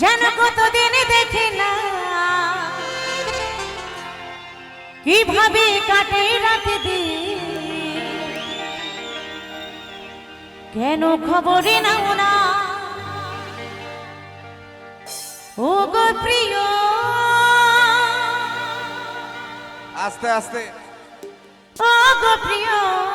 যেন কতদিন দেখি না। কীভাবে কাটে রাতে দিন কেন খবরে নাও না? ও গো প্রিয়। আস্তে আস্তে। ও গো প্রিয়।